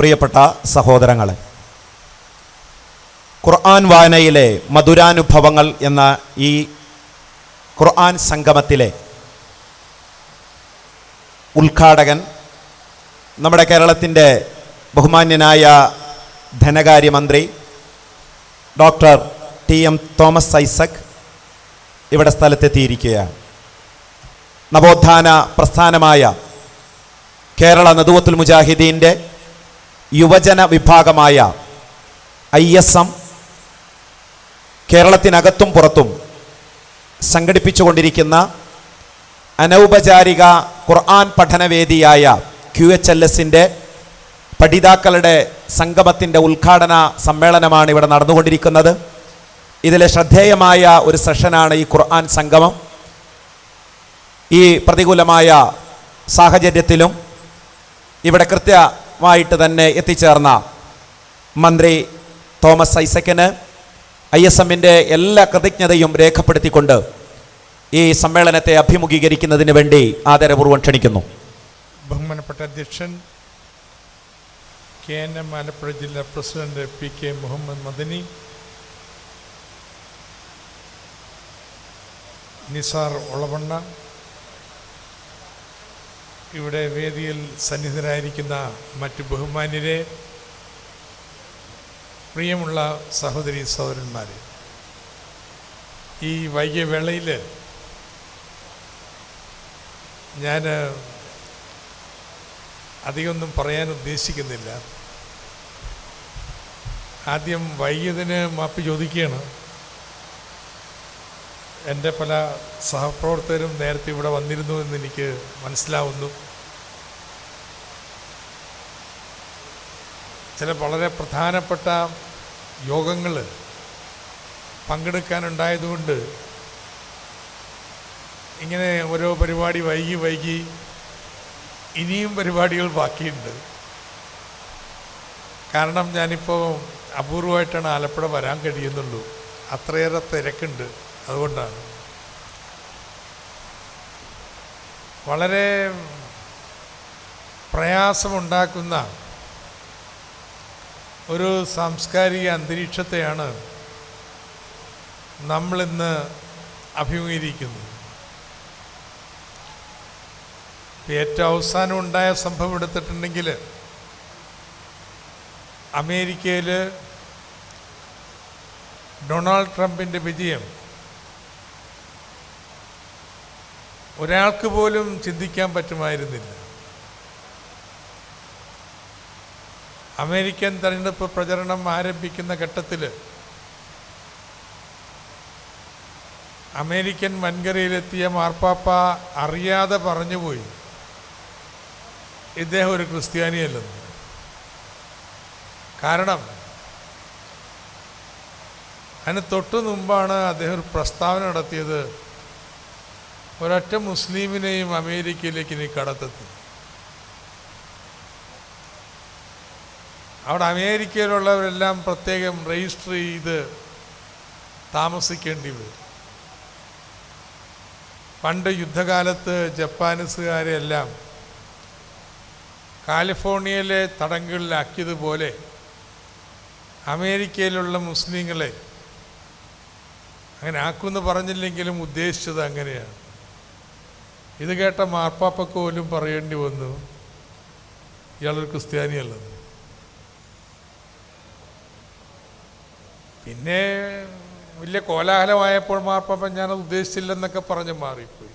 പ്രിയപ്പെട്ട സഹോദരങ്ങളെ ഖുർആൻ വായനയിലെ മധുരാനുഭവങ്ങൾ എന്ന ഈ ഖുർആൻ സംഗമത്തിലെ ഉദ്ഘാടകൻ നമ്മുടെ കേരളത്തിന്റെ ബഹുമാന്യനായ ധനകാര്യമന്ത്രി doctor T M Thomas Isaac ഇവിടെ സ്ഥലത്തെത്തിയിരിക്കുകയാണ്. നവോത്ഥാന പ്രസ്ഥാനമായ കേരള നദുവത്തുൽ മുജാഹിദീന്റെ യുവജന വിഭാഗമായ ഐ എസ് എം കേരളത്തിനകത്തും പുറത്തും സംഘടിപ്പിച്ചുകൊണ്ടിരിക്കുന്ന അനൗപചാരിക ഖുർആൻ പഠനവേദിയായ ക്യു എച്ച് എൽ എസിന്റെ പഠിതാക്കളുടെ സംഗമത്തിന്റെ ഉദ്ഘാടന സമ്മേളനമാണ് ഇവിടെ നടന്നുകൊണ്ടിരിക്കുന്നത്. ഇതിലെ ശ്രദ്ധേയമായ ഒരു സെഷനാണ് ഈ ഖുർആൻ സംഗമം. ഈ പ്രതികൂലമായ സാഹചര്യത്തിലും ഇവിടെ കൃത്യമായിട്ട് തന്നെ എത്തിച്ചേർന്ന മന്ത്രി തോമസ് ഐസക്കിന് ഐ എസ് എമ്മിന്റെ എല്ലാ കൃതജ്ഞതയും രേഖപ്പെടുത്തിക്കൊണ്ട് ഈ സമ്മേളനത്തെ അഭിമുഖീകരിക്കുന്നതിന് വേണ്ടി ആദരപൂർവം ക്ഷണിക്കുന്നു. ബഹുമാനപ്പെട്ട അധ്യക്ഷൻ കെ എൻ എം ആലപ്പുഴ ജില്ലാ president P K Muhammad Madani Nisar Olavanna ഇവിടെ വേദിയിൽ സന്നിഹിതരായിരിക്കുന്ന മറ്റ് ബഹുമാന്യരെ പ്രിയമുള്ള സഹോദരി സഹോദരന്മാരെ ഈ വൈകിയ വേളയിൽ ഞാൻ അധികമൊന്നും പറയാൻ ഉദ്ദേശിക്കുന്നില്ല. ആദ്യം വൈകിയതിന് മാപ്പ് ചോദിക്കുകയാണ്. എന്റെ പല സഹപ്രവർത്തകരും നേരത്തെ ഇവിടെ വന്നിരുന്നു എന്ന് എനിക്ക് മനസ്സിലാവുന്നു. ചില വളരെ പ്രധാനപ്പെട്ട യോഗങ്ങൾ പങ്കെടുക്കാനുണ്ടായതുകൊണ്ട് ഇങ്ങനെ ഓരോ പരിപാടി വൈകി വൈകി ഇനിയും പരിപാടികൾ ബാക്കിയുണ്ട്. കാരണം ഞാനിപ്പോൾ അപൂർവമായിട്ടാണ് ആലപ്പുഴ വരാൻ കഴിയുന്നുള്ളൂ. അത്രയേറെ തിരക്കുണ്ട്. അതുകൊണ്ടാണ്. വളരെ പ്രയാസമുണ്ടാക്കുന്ന ഒരു സാംസ്കാരിക അന്തരീക്ഷത്തെയാണ് നമ്മളിന്ന് അഭിമുഖീകരിക്കുന്നത്. ഏറ്റവും അവസാനം ഉണ്ടായ സംഭവം എടുത്തിട്ടുണ്ടെങ്കിൽ അമേരിക്കയിൽ ഡൊണാൾഡ് ട്രംപിന്റെ വിജയം ഒരാൾക്ക് പോലും ചിന്തിക്കാൻ പറ്റുമായിരുന്നില്ല. അമേരിക്കൻ തെരഞ്ഞെടുപ്പ് പ്രചരണം ആരംഭിക്കുന്ന ഘട്ടത്തിൽ അമേരിക്കൻ വൻകരയിലെത്തിയ മാർപ്പാപ്പ അറിയാതെ പറഞ്ഞുപോയി. ഇദ്ദേഹം ഒരു ക്രിസ്ത്യാനിയല്ലെന്ന്. കാരണം അതിന് തൊട്ടു മുമ്പാണ് അദ്ദേഹം ഒരു പ്രസ്താവന നടത്തിയത് ഒരൊറ്റ മുസ്ലിമിനെയും അമേരിക്കയിലേക്ക് ഇനി കടത്തെത്തി അവിടെ അമേരിക്കയിലുള്ളവരെല്ലാം പ്രത്യേകം രജിസ്റ്റർ ചെയ്ത് താമസിക്കേണ്ടി വരും. പണ്ട് യുദ്ധകാലത്ത് ജപ്പാനീസുകാരെല്ലാം കാലിഫോർണിയയിലെ തടങ്കലിലാക്കിയതുപോലെ അമേരിക്കയിലുള്ള മുസ്ലിങ്ങളെ അങ്ങനെ ആക്കുമെന്ന് പറഞ്ഞില്ലെങ്കിലും ഉദ്ദേശിച്ചത് അങ്ങനെയാണ്. ഇത് കേട്ട മാർപ്പാപ്പക്ക് പോലും പറയേണ്ടി വന്നു ഇയാളൊരു ക്രിസ്ത്യാനിയല്ലെന്ന് പിന്നെ വലിയ കോലാഹലമായപ്പോൾ മാർപ്പാപ്പ ഞാനത് ഉദ്ദേശിച്ചില്ലെന്നൊക്കെ പറഞ്ഞ് മാറിപ്പോയി.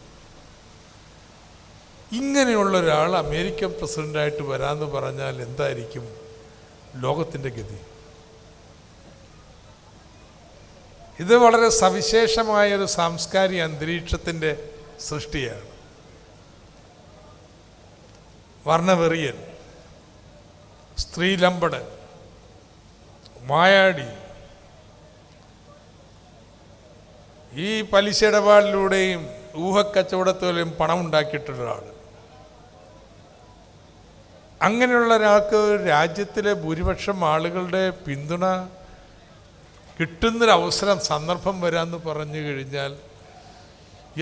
ഇങ്ങനെയുള്ള ഒരാൾ അമേരിക്കൻ പ്രസിഡന്റായിട്ട് വരാമെന്ന് പറഞ്ഞാൽ എന്തായിരിക്കും ലോകത്തിന്റെ ഗതി? ഇത് വളരെ സവിശേഷമായ ഒരു സാംസ്കാരിക അന്തരീക്ഷത്തിന്റെ സൃഷ്ടിയാണ്. വർണവെറിയൻ സ്ത്രീലമ്പടൻ മായാടി. ഈ പലിശ ഇടപാടിലൂടെയും ഊഹക്കച്ചവടത്തിലൂടെയും പണം ഉണ്ടാക്കിയിട്ടുള്ള ഒരാൾ അങ്ങനെയുള്ള ഒരാൾക്ക് രാജ്യത്തിലെ ഭൂരിപക്ഷം ആളുകളുടെ പിന്തുണ കിട്ടുന്നൊരവസരം സന്ദർഭം വരാമെന്ന് പറഞ്ഞു കഴിഞ്ഞാൽ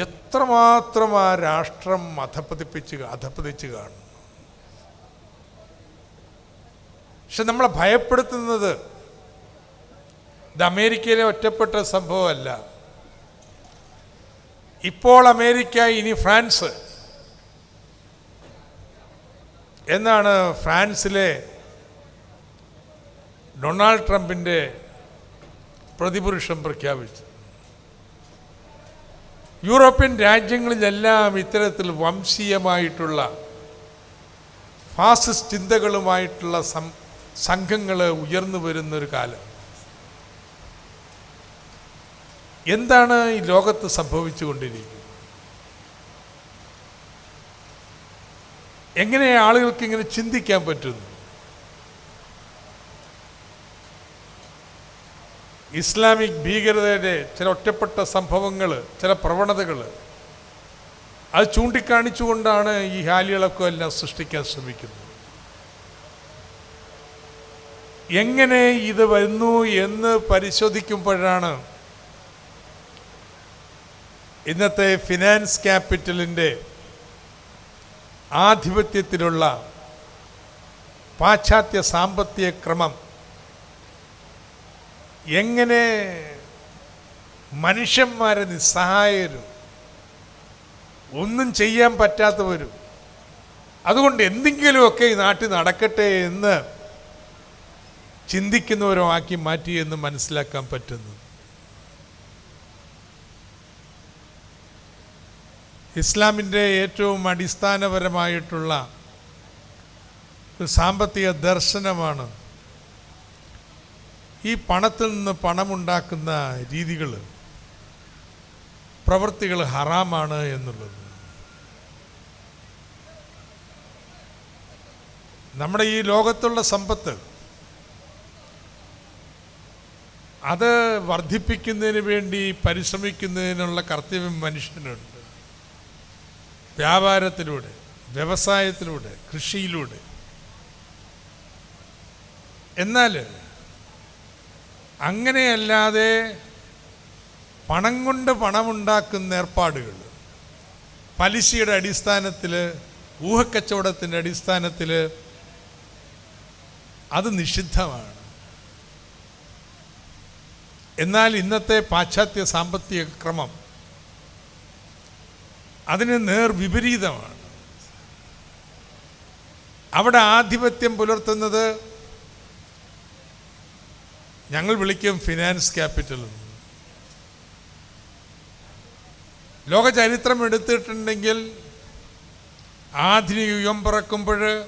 എത്രമാത്രം ആ രാഷ്ട്രം അധപ്പതിപ്പിച്ച് അധപ്പതിച്ച് കാണും. പക്ഷെ നമ്മളെ ഭയപ്പെടുത്തുന്നത് ഇത് അമേരിക്കയിലെ ഒറ്റപ്പെട്ട സംഭവമല്ല. ഇപ്പോൾ അമേരിക്ക ഇനി ഫ്രാൻസ്. എന്നാണ് ഫ്രാൻസിലെ ഡൊണാൾഡ് ട്രംപിന്റെ പ്രതിപുരുഷം പ്രഖ്യാപിച്ചത്. യൂറോപ്യൻ രാജ്യങ്ങളിലെല്ലാം ഇത്തരത്തിൽ വംശീയമായിട്ടുള്ള ഫാസിസ്റ്റ് ചിന്തകളുമായിട്ടുള്ള സംഘങ്ങൾ ഉയർന്നു വരുന്നൊരു കാലം. എന്താണ് ഈ ലോകത്ത് സംഭവിച്ചുകൊണ്ടിരിക്കുന്നത് എങ്ങനെ ആളുകൾക്ക് ഇങ്ങനെ ചിന്തിക്കാൻ പറ്റുന്നു? ഇസ്ലാമിക് ഭീകരതയുടെ ചില ഒറ്റപ്പെട്ട സംഭവങ്ങൾ ചില പ്രവണതകൾ അത് ചൂണ്ടിക്കാണിച്ചുകൊണ്ടാണ് ഈ ഹാലികളൊക്കെ എല്ലാം സൃഷ്ടിക്കാൻ ശ്രമിക്കുന്നത്. എങ്ങനെ ഇത് വരുന്നു എന്ന് പരിശോധിക്കുമ്പോഴാണ് ഇന്നത്തെ ഫിനാൻസ് ക്യാപിറ്റലിന്റെ ആധിപത്യത്തിലുള്ള പാശ്ചാത്യ സാമ്പത്തിക ക്രമം എങ്ങനെ മനുഷ്യന്മാരെ നിസ്സഹായരും ഒന്നും ചെയ്യാൻ പറ്റാത്തവരും അതുകൊണ്ട് എന്തെങ്കിലുമൊക്കെ ഈ നാട്ടിൽ നടക്കട്ടെ എന്ന് ചിന്തിക്കുന്നവരോ ആക്കി മാറ്റി എന്ന് മനസ്സിലാക്കാൻ പറ്റുന്നു. ഇസ്ലാമിന്റെ ഏറ്റവും അടിസ്ഥാനപരമായിട്ടുള്ള ഒരു സാമ്പത്തിക ദർശനമാണ് ഈ പണത്തിൽ നിന്ന് പണമുണ്ടാക്കുന്ന രീതികൾ പ്രവൃത്തികൾ ഹറാമാണ് എന്നുള്ളത്. നമ്മുടെ ഈ ലോകത്തുള്ള സമ്പത്ത് അത് വർദ്ധിപ്പിക്കുന്നതിന് വേണ്ടി പരിശ്രമിക്കുന്നതിനുള്ള കർത്തവ്യം മനുഷ്യനുണ്ട്. വ്യാപാരത്തിലൂടെ വ്യവസായത്തിലൂടെ കൃഷിയിലൂടെ. എന്നാൽ അങ്ങനെയല്ലാതെ പണം കൊണ്ട് പണമുണ്ടാക്കുന്ന ഏർപ്പാടുകൾ പലിശയുടെ അടിസ്ഥാനത്തിൽ ഊഹക്കച്ചവടത്തിന്റെ അടിസ്ഥാനത്തിൽ അത് നിഷിദ്ധമാണ്. എന്നാൽ ഇന്നത്തെ പാശ്ചാത്യ സാമ്പത്തിക ക്രമം അതിന് നേർ വിപരീതമാണ്. അവിടെ ആധിപത്യം പുലർത്തുന്നത് ഞങ്ങൾ വിളിക്കും ഫിനാൻസ് ക്യാപിറ്റൽ എന്ന്. ലോക ചരിത്രം എടുത്തിട്ടുണ്ടെങ്കിൽ ആധുനിക യുഗം പിറക്കുമ്പോൾ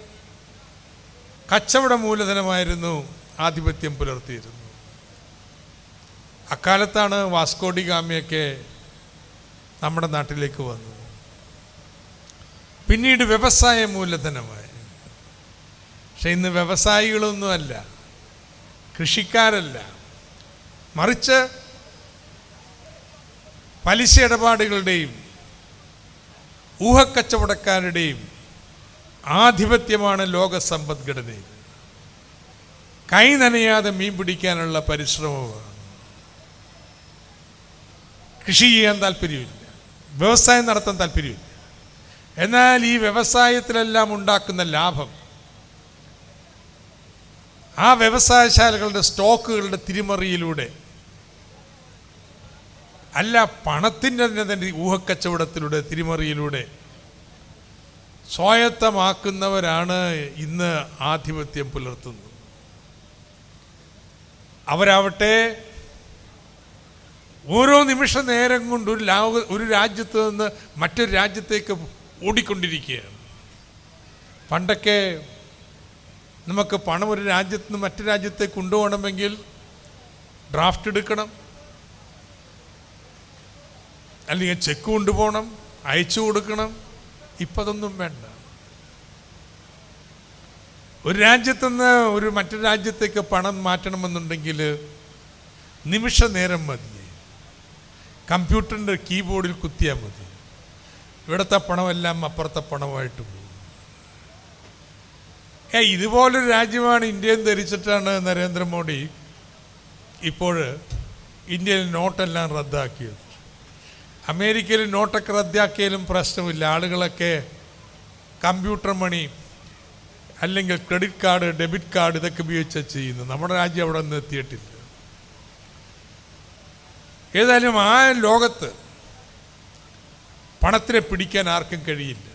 കച്ചവട മൂലധനമായിരുന്നു ആധിപത്യം പുലർത്തിയിരുന്നത്. അക്കാലത്താണ് വാസ്കോഡി ഗാമിയൊക്കെ നമ്മുടെ നാട്ടിലേക്ക് വന്നത്. പിന്നീട് വ്യവസായ മൂലധനമായി. പക്ഷെ ഇന്ന് വ്യവസായികളൊന്നുമല്ല കൃഷിക്കാരല്ല. മറിച്ച് പലിശ ഇടപാടുകളുടെയും ഊഹക്കച്ചവടക്കാരുടെയും ആധിപത്യമാണ് ലോക സമ്പദ്ഘടനയിൽ കൈ നനയാതെ മീൻ പിടിക്കാനുള്ള പരിശ്രമമാണ്. കൃഷി ചെയ്യാൻ താല്പര്യമില്ല. വ്യവസായം നടത്താൻ താല്പര്യമില്ല. എന്നാൽ ഈ വ്യവസായത്തിലെല്ലാം ഉണ്ടാക്കുന്ന ലാഭം ആ വ്യവസായശാലകളുടെ സ്റ്റോക്കുകളുടെ തിരിമറിയിലൂടെ അല്ല പണത്തിന്റെ തന്നെ ഊഹക്കച്ചവടത്തിലൂടെ തിരിമറിയിലൂടെ സ്വായത്തമാക്കുന്നവരാണ് ഇന്ന് ആധിപത്യം പുലർത്തുന്നത്. അവരാവട്ടെ ഓരോ നിമിഷ നേരം കൊണ്ട് ഒരു ലോക ഒരു രാജ്യത്ത് നിന്ന് മറ്റൊരു രാജ്യത്തേക്ക് ഓടിക്കൊണ്ടിരിക്കുകയാണ്. പണ്ടൊക്കെ നമുക്ക് പണം ഒരു രാജ്യത്ത് നിന്ന് മറ്റു രാജ്യത്തേക്ക് കൊണ്ടുപോകണമെങ്കിൽ ഡ്രാഫ്റ്റ് എടുക്കണം. അല്ലെങ്കിൽ ചെക്ക് കൊണ്ടുപോകണം അയച്ചു കൊടുക്കണം. ഇപ്പം അതൊന്നും വേണ്ട. ഒരു രാജ്യത്തുനിന്ന് ഒരു മറ്റൊരു രാജ്യത്തേക്ക് പണം മാറ്റണമെന്നുണ്ടെങ്കിൽ നിമിഷ നേരം മതി കമ്പ്യൂട്ടറിന്റെ കീബോർഡിൽ കുത്തിയാൽ മതി. ഇവിടുത്തെ പണമെല്ലാം അപ്പുറത്തെ പണമായിട്ട് പോകും. ഏ ഇതുപോലൊരു രാജ്യമാണ് ഇന്ത്യയും ധരിച്ചിട്ടാണ് നരേന്ദ്രമോദി ഇപ്പോൾ ഇന്ത്യയിൽ നോട്ടെല്ലാം റദ്ദാക്കിയത്. അമേരിക്കയിൽ നോട്ടൊക്കെ റദ്ദാക്കിയാലും പ്രശ്നമില്ല. ആളുകളൊക്കെ കമ്പ്യൂട്ടർ മണി അല്ലെങ്കിൽ ക്രെഡിറ്റ് കാർഡ് ഡെബിറ്റ് കാർഡ് ഇതൊക്കെ ഉപയോഗിച്ചാൽ ചെയ്യുന്നു നമ്മുടെ രാജ്യം അവിടെ നിന്ന് എത്തിയിട്ടില്ല. ഏതായാലും ആ ലോകത്ത് പണത്തിനെ പിടിക്കാൻ ആർക്കും കഴിയില്ല.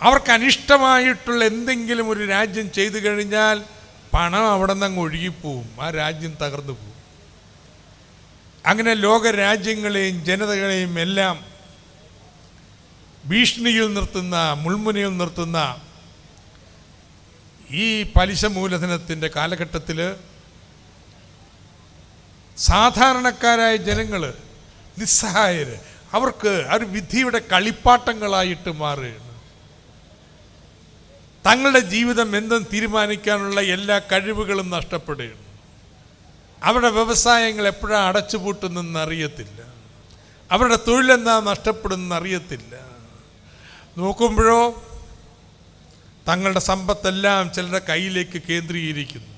അവർക്ക് അനിഷ്ടമായിട്ടുള്ള എന്തെങ്കിലും ഒരു രാജ്യം ചെയ്തു കഴിഞ്ഞാൽ പണം അവിടെ നിന്ന് അങ്ങ് ഒഴുകിപ്പോവും ആ രാജ്യം തകർന്നു പോവും അങ്ങനെ ലോക രാജ്യങ്ങളെയും ജനതകളെയും എല്ലാം ഭീഷണിയിൽ നിർത്തുന്ന മുൾമുനയിൽ നിർത്തുന്ന ഈ പലിശ മൂലധനത്തിന്റെ കാലഘട്ടത്തിൽ സാധാരണക്കാരായ ജനങ്ങൾ നിസ്സഹായര് അവർക്ക് ഒരു വിധിയുടെ കളിപ്പാട്ടങ്ങളായിട്ട് മാറുകയാണ്. തങ്ങളുടെ ജീവിതം എന്തെന്ന് തീരുമാനിക്കാനുള്ള എല്ലാ കഴിവുകളും നഷ്ടപ്പെടുകയാണ്. അവരുടെ വ്യവസായങ്ങൾ എപ്പോഴാണ് അടച്ചുപൂട്ടുന്നെന്ന് അറിയത്തില്ല അവരുടെ തൊഴിലെന്താ നഷ്ടപ്പെടുന്ന അറിയത്തില്ല നോക്കുമ്പോഴോ തങ്ങളുടെ സമ്പത്തെല്ലാം ചിലരുടെ കയ്യിലേക്ക് കേന്ദ്രീകരിക്കുന്നു.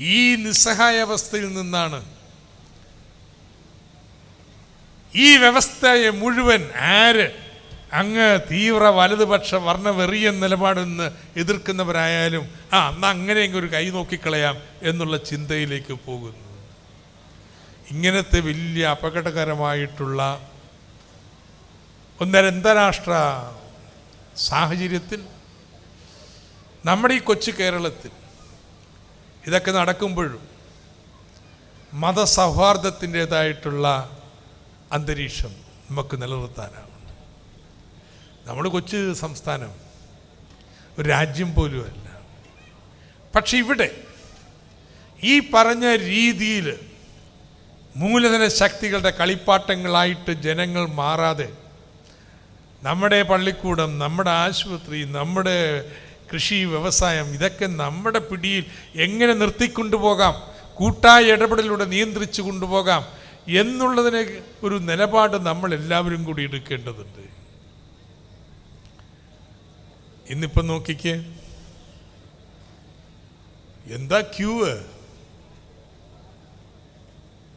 ഈ നിസ്സഹായാവസ്ഥയിൽ നിന്നാണ് ഈ വ്യവസ്ഥയെ മുഴുവൻ ആര് അങ്ങ് തീവ്ര വലതുപക്ഷ വർണവെറിയ നിലപാട് നിന്ന് എതിർക്കുന്നവരായാലും ആ അന്ന് അങ്ങനെയെങ്കിൽ ഒരു കൈ നോക്കിക്കളയാം എന്നുള്ള ചിന്തയിലേക്ക് പോകുന്നു. ഇങ്ങനത്തെ വലിയ അപകടകരമായിട്ടുള്ള ഒന്നര അന്താരാഷ്ട്ര സാഹചര്യത്തിൽ നമ്മുടെ ഈ കൊച്ചു കേരളത്തിൽ ഇതൊക്കെ നടക്കുമ്പോഴും മതസൗഹാർദ്ദത്തിന്റെതായിട്ടുള്ള അന്തരീക്ഷം നമുക്ക് നിലനിർത്താനാവും നമ്മൾ കൊച്ചു സംസ്ഥാനം ഒരു രാജ്യം പോലുമല്ല. പക്ഷെ ഇവിടെ ഈ പറഞ്ഞ രീതിയിൽ മൂലധന ശക്തികളുടെ കളിപ്പാട്ടങ്ങളായിട്ട് ജനങ്ങൾ മാറാതെ നമ്മുടെ പള്ളിക്കൂടം നമ്മുടെ ആശുപത്രി നമ്മുടെ കൃഷി വ്യവസായം ഇതൊക്കെ നമ്മുടെ പിടിയിൽ എങ്ങനെ നിർത്തിക്കൊണ്ടുപോകാം? കൂട്ടായ ഇടപെടലിലൂടെ നിയന്ത്രിച്ചു കൊണ്ടുപോകാം എന്നുള്ളതിനെ ഒരു നിലപാട് നമ്മൾ എല്ലാവരും കൂടി എടുക്കേണ്ടതുണ്ട്. ഇന്നിപ്പം നോക്കിക്ക്. എന്താ ക്യൂവ്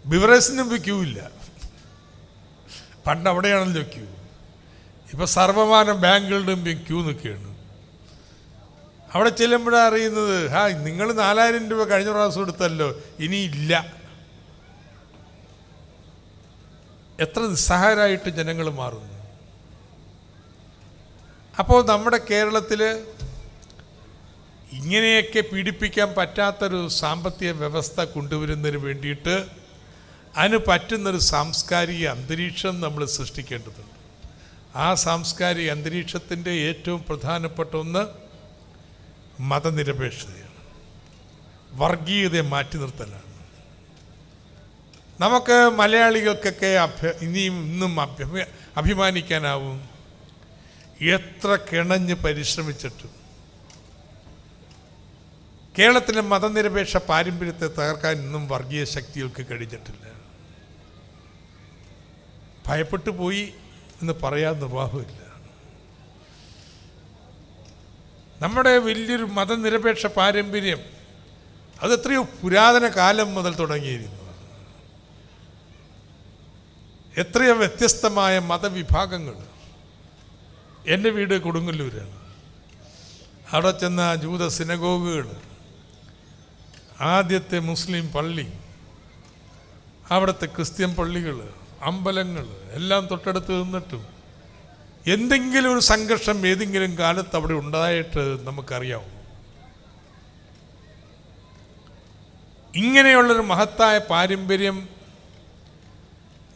ബിവറേസിന് മുമ്പ് ക്യൂ ഇല്ല. പണ്ട് അവിടെയാണല്ലോ ക്യൂ. ഇപ്പൊ സർവമാനം ബാങ്കുകളുടെ മുമ്പിൽ ക്യൂ നിൽക്കുകയാണ്. അവിടെ ചെല്ലുമ്പോഴാണ് അറിയുന്നത് ഹാ നിങ്ങൾ നാലായിരം രൂപ കഴിഞ്ഞ പ്രാവശ്യം എടുത്തല്ലോ ഇനി ഇല്ല. എത്ര നിസ്സഹായരായിട്ട് ജനങ്ങൾ മാറുന്നു. അപ്പോൾ നമ്മുടെ കേരളത്തിൽ ഇങ്ങനെയൊക്കെ പീഡിപ്പിക്കാൻ പറ്റാത്തൊരു സാമ്പത്തിക വ്യവസ്ഥ കൊണ്ടുവരുന്നതിന് വേണ്ടിയിട്ട് അതിന് പറ്റുന്നൊരു സാംസ്കാരിക അന്തരീക്ഷം നമ്മൾ സൃഷ്ടിക്കേണ്ടതുണ്ട്. ആ സാംസ്കാരിക അന്തരീക്ഷത്തിന്റെ ഏറ്റവും പ്രധാനപ്പെട്ട ഒന്ന് മതനിരപേക്ഷതയാണ്. വർഗീയതയെ മാറ്റി നിർത്തലാണ്. നമുക്ക് മലയാളികൾക്കൊക്കെ അഭ്യ ഇനിയും ഇന്നും അഭ്യ അഭിമാനിക്കാനാവും. എത്ര കിണഞ്ഞ് പരിശ്രമിച്ചിട്ടും. കേരളത്തിലെ മതനിരപേക്ഷ പാരമ്പര്യത്തെ തകർക്കാൻ ഇന്നും വർഗീയ ശക്തികൾക്ക് കഴിഞ്ഞിട്ടില്ല. ഭയപ്പെട്ടു പോയി എന്ന് പറയാൻ നിർവാഹമില്ല. നമ്മുടെ വലിയൊരു മതനിരപേക്ഷ പാരമ്പര്യം അത് എത്രയോ പുരാതന കാലം മുതൽ തുടങ്ങിയിരുന്നു എത്രയോ വ്യത്യസ്തമായ മതവിഭാഗങ്ങൾ. എന്റെ വീട് കൊടുങ്ങല്ലൂരാണ്. അവിടെ ചെന്ന ജൂത സിനഗോഗുകൾ ആദ്യത്തെ മുസ്ലിം പള്ളി അവിടുത്തെ ക്രിസ്ത്യൻ പള്ളികൾ അമ്പലങ്ങൾ എല്ലാം തൊട്ടടുത്ത് നിന്നിട്ടും എന്തെങ്കിലും ഒരു സംഘർഷം ഏതെങ്കിലും കാലത്ത് അവിടെ ഉണ്ടായിട്ട് നമുക്കറിയാവും. ഇങ്ങനെയുള്ളൊരു മഹത്തായ പാരമ്പര്യം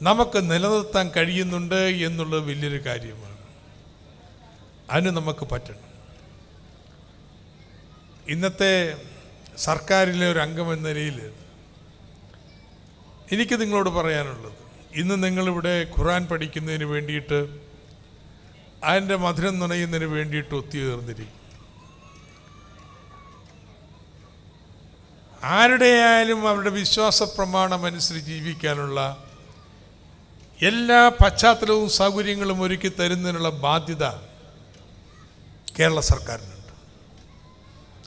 നമുക്ക് നിലനിർത്താൻ കഴിയുന്നുണ്ട് എന്നുള്ളത് വലിയൊരു കാര്യമാണ്. അതിന് നമുക്ക് പറ്റണം. ഇന്നത്തെ സർക്കാരിലെ ഒരു അംഗം എന്ന നിലയിൽ എനിക്ക് നിങ്ങളോട് പറയാനുള്ളത് ഇന്ന് നിങ്ങളിവിടെ ഖുറാൻ പഠിക്കുന്നതിന് വേണ്ടിയിട്ട് അതിന്റെ മധുരം നുണയുന്നതിന് വേണ്ടിയിട്ട് ഒത്തുചേർന്നിരിക്കും ആരുടെയായാലും അവരുടെ വിശ്വാസ പ്രമാണം അനുസരിച്ച് ജീവിക്കാനുള്ള എല്ലാ പശ്ചാത്തലവും സൗകര്യങ്ങളും ഒരുക്കി തരുന്നതിനുള്ള ബാധ്യത കേരള സർക്കാരിനുണ്ട്.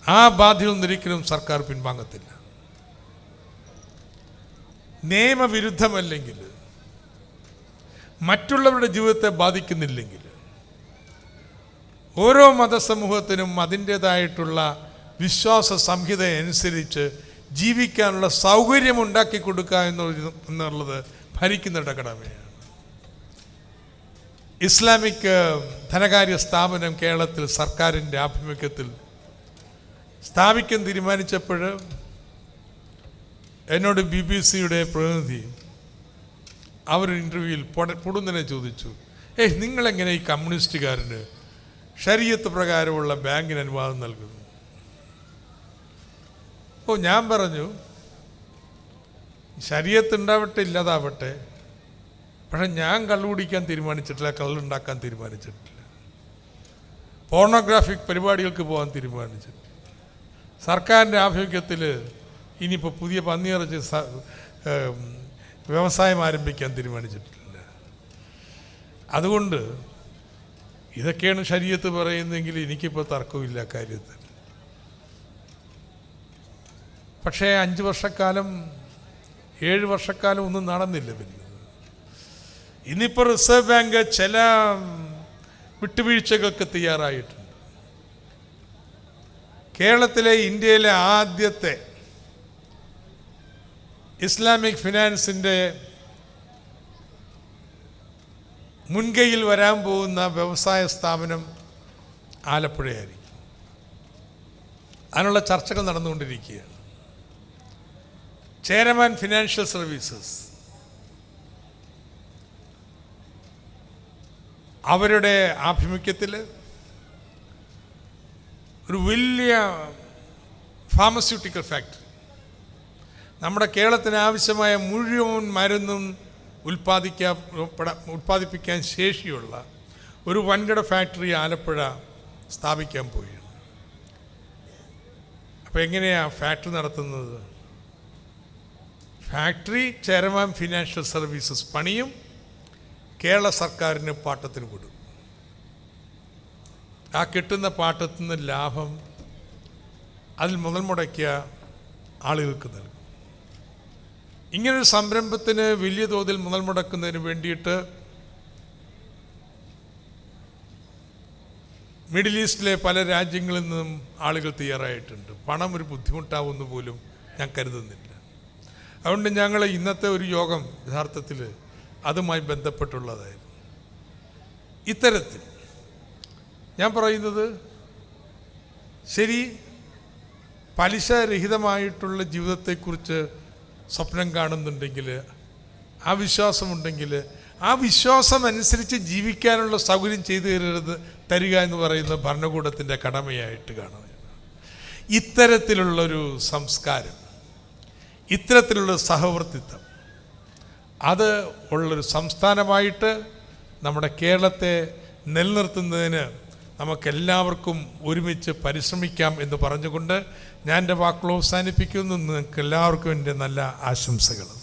ആ ബാധ്യത ഒരിക്കലും സർക്കാർ പിൻവാങ്ങത്തില്ല. നിയമവിരുദ്ധമല്ലെങ്കിൽ മറ്റുള്ളവരുടെ ജീവിതത്തെ ബാധിക്കുന്നില്ലെങ്കിൽ ഓരോ മതസമൂഹത്തിനും അതിന്റേതായിട്ടുള്ള വിശ്വാസ സംഹിത അനുസരിച്ച് ജീവിക്കാനുള്ള സൗകര്യം ഉണ്ടാക്കി കൊടുക്കുക എന്നുള്ളത് എന്നുള്ളത് ഭരിക്കുന്നവരുടെ കടമയാണ് ഇസ്ലാമിക് ധനകാര്യ സ്ഥാപനം കേരളത്തിൽ സർക്കാരിന്റെ ആഭിമുഖ്യത്തിൽ സ്ഥാപിക്കാൻ തീരുമാനിച്ചപ്പോൾ എന്നോട് ബി ബി സിയുടെ പ്രതിനിധി അവർ ഇന്റർവ്യൂവിൽ പൊടുന്നനെ ചോദിച്ചു ഏയ് നിങ്ങളെങ്ങനെ ഈ കമ്മ്യൂണിസ്റ്റുകാരന് ശരീരത്ത് പ്രകാരമുള്ള ബാങ്കിന് അനുവാദം നൽകുന്നു. ഓ ഞാൻ പറഞ്ഞു ശരീരത്ത് ഉണ്ടാവട്ടെ ഇല്ലാതാവട്ടെ പക്ഷെ ഞാൻ കള്ളുകുടിക്കാൻ തീരുമാനിച്ചിട്ടില്ല കള്ളുണ്ടാക്കാൻ തീരുമാനിച്ചിട്ടില്ല. പോർണോഗ്രാഫിക് പരിപാടികൾക്ക് പോകാൻ തീരുമാനിച്ചിട്ടില്ല. സർക്കാരിന്റെ ആഭിമുഖ്യത്തിൽ ഇനിയിപ്പോൾ പുതിയ പന്നിയിറച്ചി വ്യവസായം ആരംഭിക്കാൻ തീരുമാനിച്ചിട്ടില്ല. അതുകൊണ്ട് ഇതൊക്കെയാണ് ശരീരത്ത് പറയുന്നതെങ്കിൽ എനിക്കിപ്പോൾ തർക്കമില്ല കാര്യത്തിൽ. പക്ഷേ അഞ്ച് വർഷക്കാലം ഏഴ് വർഷക്കാലം ഒന്നും നടന്നില്ല പിന്നെ. ഇന്നിപ്പോൾ റിസർവ് ബാങ്ക് ചില വിട്ടുവീഴ്ചകൾക്ക് തയ്യാറായിട്ടുണ്ട്. കേരളത്തിലെ ഇന്ത്യയിലെ ആദ്യത്തെ ഇസ്ലാമിക് ഫിനാൻസിന്റെ മുൻകൈയിൽ വരാൻ പോകുന്ന വ്യവസായ സ്ഥാപനം ആലപ്പുഴയായിരിക്കും. അതിനുള്ള ചർച്ചകൾ നടന്നുകൊണ്ടിരിക്കുകയാണ്. Chairman financial services. അവരുടെ ആഭിമുഖ്യത്തിൽ ഒരു വലിയ ഫാർമസ്യൂട്ടിക്കൽ ഫാക്ടറി നമ്മുടെ കേരളത്തിന് ആവശ്യമായ മുഴുവൻ മരുന്നും ഉൽപ്പാദിക്കാൻ ഉൽപ്പാദിപ്പിക്കാൻ ശേഷിയുള്ള ഒരു വൻകിട ഫാക്ടറി ആലപ്പുഴ സ്ഥാപിക്കാൻ പോയി അപ്പോൾ എങ്ങനെയാണ് ഫാക്ടറി നടത്തുന്നത്? ഫാക്ടറി ചെയർമാൻ ഫിനാൻഷ്യൽ സർവീസസ് പണിയും കേരള സർക്കാരിന് പാട്ടത്തിന് കൊടുക്കും. ആ കിട്ടുന്ന പാട്ടത്തിൽ നിന്ന് ലാഭം അതിൽ മുതൽ മുടക്കിയ ആളുകൾക്ക് നൽകും. ഇങ്ങനൊരു സംരംഭത്തിന് വലിയ തോതിൽ മുതൽ മുടക്കുന്നതിന് വേണ്ടിയിട്ട് മിഡിൽ ഈസ്റ്റിലെ പല രാജ്യങ്ങളിൽ നിന്നും ആളുകൾ തയ്യാറായിട്ടുണ്ട്. പണം ഒരു ബുദ്ധിമുട്ടാവുമെന്ന് പോലും ഞാൻ കരുതുന്നില്ല. അതുകൊണ്ട് ഞങ്ങൾ ഇന്നത്തെ ഒരു യോഗം യഥാർത്ഥത്തിൽ അതുമായി ബന്ധപ്പെട്ടുള്ളതായിരുന്നു. ഇത്തരത്തിൽ ഞാൻ പറയുന്നത് ശരി പലിശരഹിതമായിട്ടുള്ള ജീവിതത്തെക്കുറിച്ച് സ്വപ്നം കാണുന്നുണ്ടെങ്കിൽ ആ വിശ്വാസമുണ്ടെങ്കിൽ ആ വിശ്വാസം അനുസരിച്ച് ജീവിക്കാനുള്ള സൗകര്യം ചെയ്തു തരരുത് തരിക എന്ന് പറയുന്ന ഭരണകൂടത്തിന്റെ കടമയായിട്ട് കാണുക ഇത്തരത്തിലുള്ളൊരു സംസ്കാരം ഇത്തരത്തിലുള്ള സഹവർത്തിത്വം അത് ഉള്ളൊരു സംസ്ഥാനമായിട്ട് നമ്മുടെ കേരളത്തെ നിലനിർത്തുന്നതിന് നമുക്കെല്ലാവർക്കും ഒരുമിച്ച് പരിശ്രമിക്കാം എന്ന് പറഞ്ഞുകൊണ്ട് ഞാൻ എന്റെ വാക്കുകൾ അവസാനിപ്പിക്കുന്നു. നിങ്ങൾക്ക് എല്ലാവർക്കും എന്റെ നല്ല ആശംസകൾ